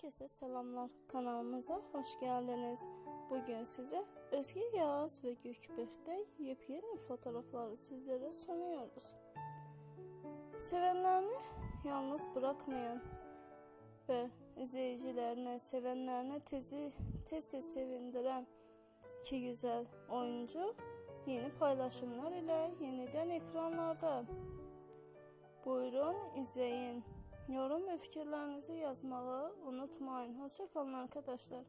Herkese selamlar. Kanalımıza hoş geldiniz. Bugün size Özge Yağız ve Gökberk'te yepyeni fotoğrafları sizlere sunuyoruz. Sevenlerini yalnız bırakmayan ve izleyicilerine, sevenlerine tezi, tez tez sevindiren iki güzel oyuncu yeni paylaşımlar ile yeniden ekranlarda. Buyurun izleyin. Yorum ve fikirlerinizi yazmağı unutmayın. Hoşça kalın arkadaşlar.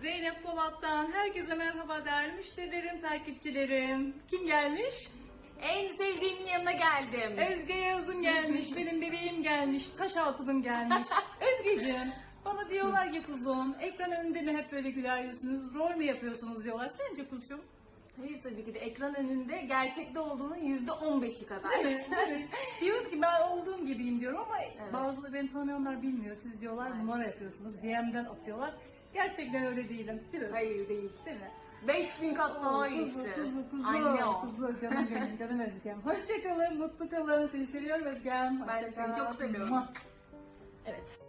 Zeynep Polat'tan herkese merhaba değerli müşterilerim, takipçilerim. Kim gelmiş? En sevdiğimin yanına geldim. Özge Yağız'ım gelmiş, benim bebeğim gelmiş, taş altınım gelmiş. Özgeciğim, bana diyorlar ki kuzum, ekran önünde mi hep böyle güler yüzünüz, rol mü yapıyorsunuz diyorlar. Sence kuzum? Hayır tabii ki de ekran önünde gerçekte olduğunun yüzde on beşi kadar. Evet, evet. Diyorum ki ben olduğum gibiyim diyorum ama Evet. bazıları beni tanımayanlar bilmiyor. Siz diyorlar numara yapıyorsunuz, DM'den atıyorlar. Gerçekten öyle değilim. Değil mi? Hayır değil. Değil mi? 5000 kat daha iyisi. Kuzu, kuzu, kuzu. Anne o. Kuzu, canım benim, canım Özgem. Hoşçakalın, mutlu kalın. Seni seviyorum Özgem. Ben de seni çok seviyorum. Muah. Evet.